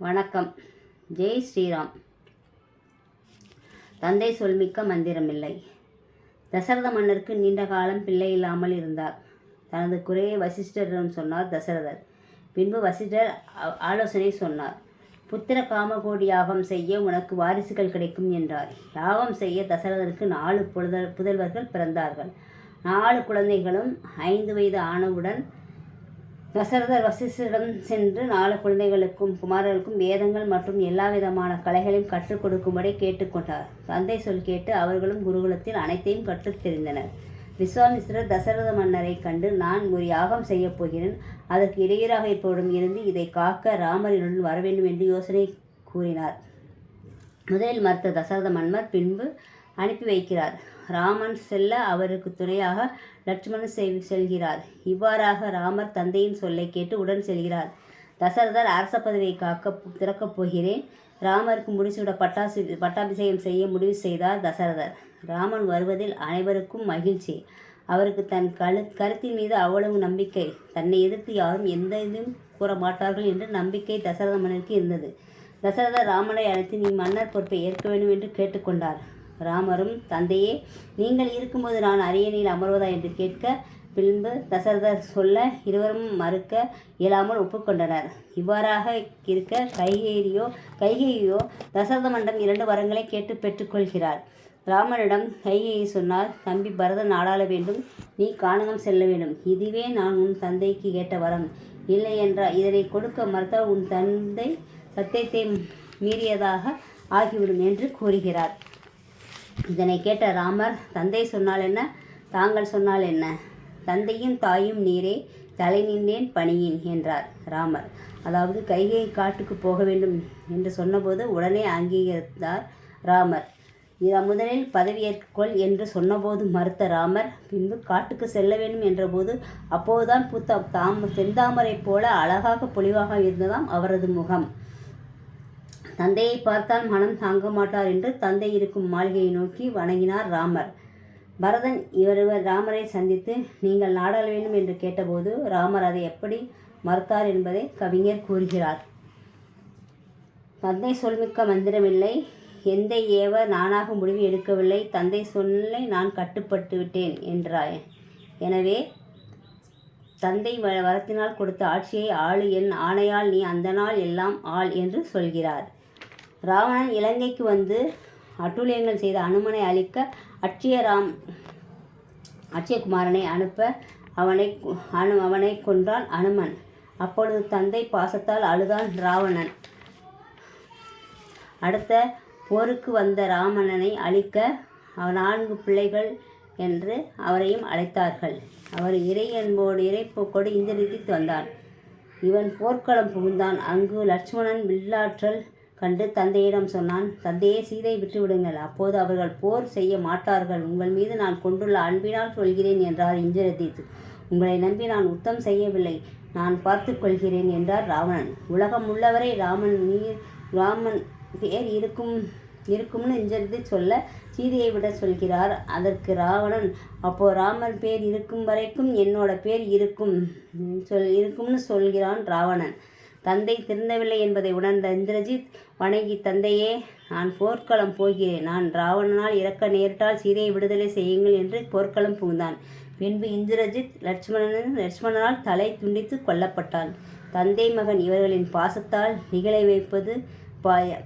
வணக்கம். ஜெய் ஸ்ரீராம். தந்தை சொல்மிக்க மந்திரமில்லை. தசரத மன்னருக்கு நீண்ட காலம் பிள்ளை இல்லாமல் இருந்தார். தனது குறையை வசிஷ்டரிடம் சொன்னார் தசரதர். பின்பு வசிஷ்டர் ஆ- ஆலோசனை சொன்னார். புத்திர காமகோடி யாகம் செய்ய உனக்கு வாரிசுகள் கிடைக்கும் என்றார். யாகம் செய்ய தசரதருக்கு நாலு புதல் புதல்வர்கள் பிறந்தார்கள். நாலு குழந்தைகளும் ஐந்து வயது ஆனவுடன் தசரதர் வசிஷ்டரிடம் சென்று நாலு குழந்தைகளுக்கும் குமாரர்களுக்கும் வேதங்கள் மற்றும் எல்லா விதமான கலைகளையும் கற்றுக் கொடுக்கும்படி கேட்டுக்கொண்டார் தந்தை சொல் கேட்டு அவர்களும் குருகுலத்தில் அனைத்தையும் கற்றுத் தெரிந்தனர். விஸ்வாமிஸ்ரர் தசரத மன்னரை கண்டு நான் ஒரு யாகம் செய்யப் போகிறேன். அதற்கு இடையூறாக இருப்பவரிடம் இருந்து இதை காக்க ராமரினுடன் வர வேண்டும் என்று யோசனை கூறினார். முதலில் மறுத்த தசரத மன்னர் பின்பு அனுப்பி வைக்கிறார். ராமன் செல்ல அவருக்கு துணையாக லட்சுமணன் செல் செல்கிறார். இவ்வாறாக ராமர் தந்தையின் சொல்லை கேட்டு உடன் செல்கிறார். தசரதர் அரச பதவியை காக்க திறக்கப் போகிறேன். ராமருக்கு முடிசூட பட்டாசு பட்டாபிஷேகம் செய்ய முடிவு செய்தார் தசரதர். ராமன் வருவதில் அனைவருக்கும் மகிழ்ச்சி. அவருக்கு தன் கழு கருத்தின் மீது அவ்வளவு நம்பிக்கை. தன்னை எதிர்த்து யாரும் எந்த இதுவும் கூற மாட்டார்கள் என்று நம்பிக்கை தசரத மன்னருக்கு இருந்தது. தசரதர் ராமனை அழைத்து நீ மன்னர் பொறுப்பை ஏற்க வேண்டும் என்று கேட்டுக்கொண்டார். ராமரும் தந்தையே நீங்கள் இருக்கும்போது நான் அரியணையில் அமர்வதா என்று கேட்க பின்பு தசரதர் சொல்ல இருவரும் மறுக்க இயலாமல் ஒப்புக்கொண்டனர். இவ்வாறாக இருக்க கைகேரியோ கைகேயோ தசரத மண்டம் இரண்டு வரங்களை கேட்டு பெற்றுக்கொள்கிறார். ராமனிடம் கைகேயி சொன்னால் தம்பி பரதன் ஆளாள வேண்டும். நீ காணகம் செல்ல வேண்டும். இதுவே நான் உன் தந்தைக்கு கேட்ட வரம். இல்லை என்றால் இதனை கொடுக்க மறுத்தால் உன் தந்தை சத்தியத்தை மீறியதாக ஆகிவிடும் என்று கூறுகிறார். இதனை கேட்ட ராமர் தந்தை சொன்னால் என்ன? தாங்கள் சொன்னால் என்ன? தந்தையும் தாயும் நீரே தலை நின்றேன் பணியின் என்றார் ராமர். அதாவது கைகை காட்டுக்கு போக வேண்டும் என்று சொன்னபோது உடனே அங்கீகரித்தார் ராமர். முதலில் பதவியேற்கொள் என்று சொன்னபோது மறுத்த ராமர் பின்பு காட்டுக்கு செல்ல வேண்டும் என்றபோது அப்போதுதான் புத்த தாம் செந்தாமரை போல அழகாக பொலிவாக இருந்ததாம் அவரது முகம். தந்தையை பார்த்தால் மனம் தாங்க மாட்டார் என்று தந்தை இருக்கும் மாளிகையை நோக்கி வணங்கினார் ராமர். பரதன் இவருவர் ராமரை சந்தித்து நீங்கள் நாடல் வேண்டும் என்று கேட்டபோது ராமர் அதை எப்படி மறுத்தார் என்பதை கவிஞர் கூறுகிறார். தந்தை சொல்மிக்க மந்திரமில்லை. எந்த ஏவ நானாக முடிவு எடுக்கவில்லை. தந்தை சொல்லை நான் கட்டுப்பட்டு விட்டேன் என்றாய். எனவே தந்தை வ வரத்தினால் கொடுத்த ஆட்சியை ஆளு என் ஆணையால் நீ அந்த நாள் எல்லாம் ஆள் என்று சொல்கிறார். ராவணன் இலங்கைக்கு வந்து அட்டூழியங்கள் செய்த அனுமனை அழிக்க அட்சயராம் அட்சயகுமாரனை அனுப்ப அவனை அனு அவனை கொன்றான் அனுமன். அப்பொழுது தந்தை பாசத்தால் அழுதான் ராவணன். அடுத்த போருக்கு வந்த ராமணனை அழிக்க நான்கு பிள்ளைகள் என்று அவரையும் அழைத்தார்கள். அவர் இறை என்போடு இறைப்போக்கோடு இந்திரஜித் வந்தான். இவன் போர்க்களம் புகுந்தான். அங்கு லட்சுமணன் வில்லாற்றல் கண்டு தந்தையிடம் சொன்னான் தந்தையே சீதை விட்டுவிடுங்கள். அப்போது அவர்கள் போர் செய்ய மாட்டார்கள். உங்கள் மீது நான் கொண்டுள்ள அன்பினால் சொல்கிறேன் என்றார் இந்திரஜித் உங்களை நம்பி நான் உத்தம் செய்யவில்லை. நான் பார்த்து கொள்கிறேன் என்றார் ராவணன். உலகம் உள்ளவரை ராமன் நீர் ராமன் பேர் இருக்கும் இருக்கும்னு இந்திரஜித் சொல்ல சீதையை விட சொல்கிறார். அதற்கு ராவணன் அப்போ ராமன் பேர் இருக்கும் வரைக்கும் என்னோட பேர் இருக்கும் சொல் இருக்கும்னு சொல்கிறான் ராவணன். தந்தை திருந்தவில்லை என்பதை உணர்ந்த இந்திரஜித் வணங்கி தந்தையே நான் போர்க்களம் போகிறேன். நான் ராவணனால் இறக்க நேரிட்டால் சீதையை விடுதலை செய்யுங்கள் என்று போர்க்களம் புகுந்தான். பின்பு இந்திரஜித் லட்சுமணன் லட்சுமணனால் தலை துண்டித்து கொல்லப்பட்டான். தந்தை மகன் இவர்களின் பாசத்தால் நிகழ வைப்பது பாய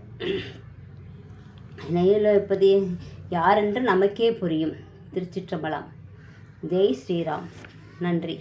நிகழ வைப்பது யாரென்று நமக்கே புரியும். திருச்சிற்றம்பலம். ஜெய் ஸ்ரீராம். நன்றி.